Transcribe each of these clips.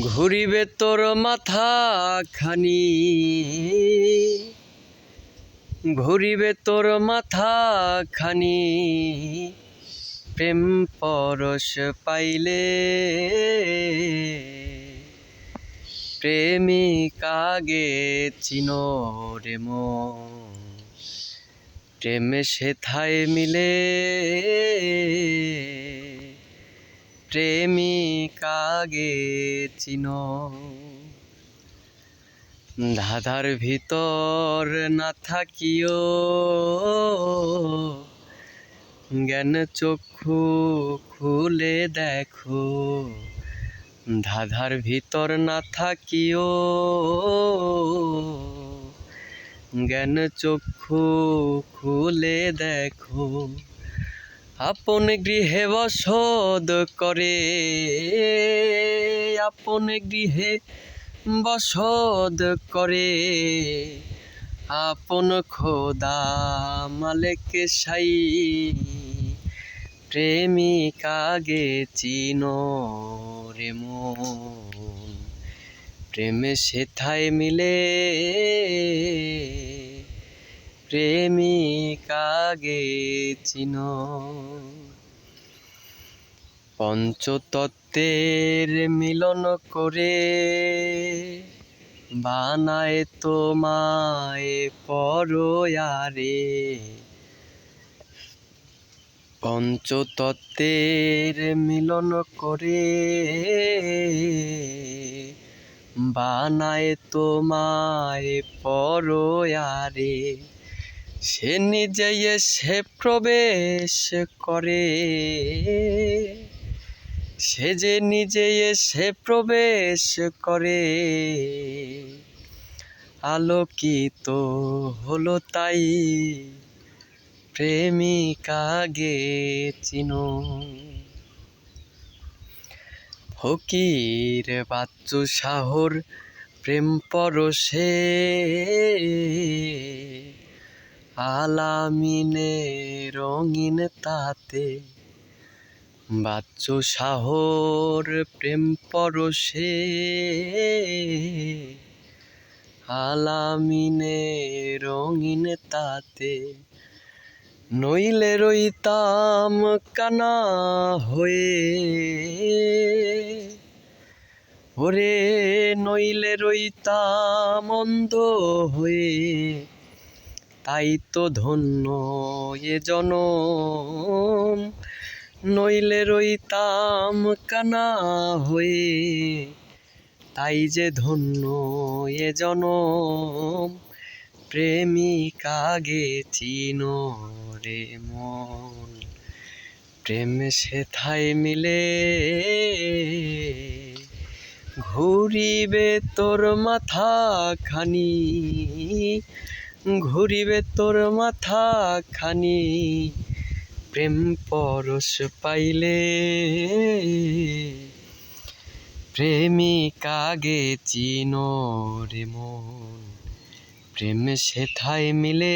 ঘুরিবে তোর মাথা খানি। ঘুরিবে তোর মাথা খানি। প্রেম পরশ পাইলে প্রেমিকাগে চিনো রে মন। প্রেম সেথায় মিলে প্রেমিকাগে চিনো। ধাঁধার ভিতর না থাকিও। জ্ঞান চক্ষু খুলে দেখো। ধাঁধার ভিতর না থাকিও। জ্ঞান চক্ষু খুলে দেখো। আপন গৃহে বসদ করে। আপন গৃহে বসদ করে। আপন খোদা মালেক সাই। প্রেমিকাগে চিনো রে মন। প্রেমে সেথায় মিলে। প্রেমিকাগে চিনো। পঞ্চতত্ত্বের মিলন করে বানায় তোমায় পরয়ারে। পঞ্চতত্ত্বের মিলন করে বানায় তোমায় পরয়ারে। সে নিজে এসে প্রবেশ করে। সে যে নিজে এসে প্রবেশ করে। আলোকিত হলো তাই প্রেমিকাগে চিনো। ফকির বাচ্চু শাহর প্রেম পরশে। আলামিনে রঙিন তাতে বাচ্চু শাহর প্রেম পরশে। আলামিনে রঙিন তাতে নইলে রইতাম কানা হয়ে। ওরে নইলে রইতাম অন্ধ হয়ে। তাই তো ধন্য এ জনম। নইলে রইতাম কানা হয়ে, তাই যে ধন্য এ জনম। প্রেমিকাগে চিনো রে মন, প্রেম সেথায় মিলে। ঘুরিবে তোর মাথা খানি ঘুরিবে তোর মাথা খানি, প্রেম পরশ পাইলে। প্রেমিকাগে চিনো রে মন, প্রেম সেথায় মিলে।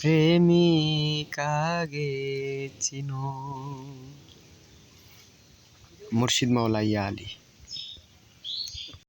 প্রেমিকাগে চিনো। মুর্শিদ মাওলাইয়া আলী।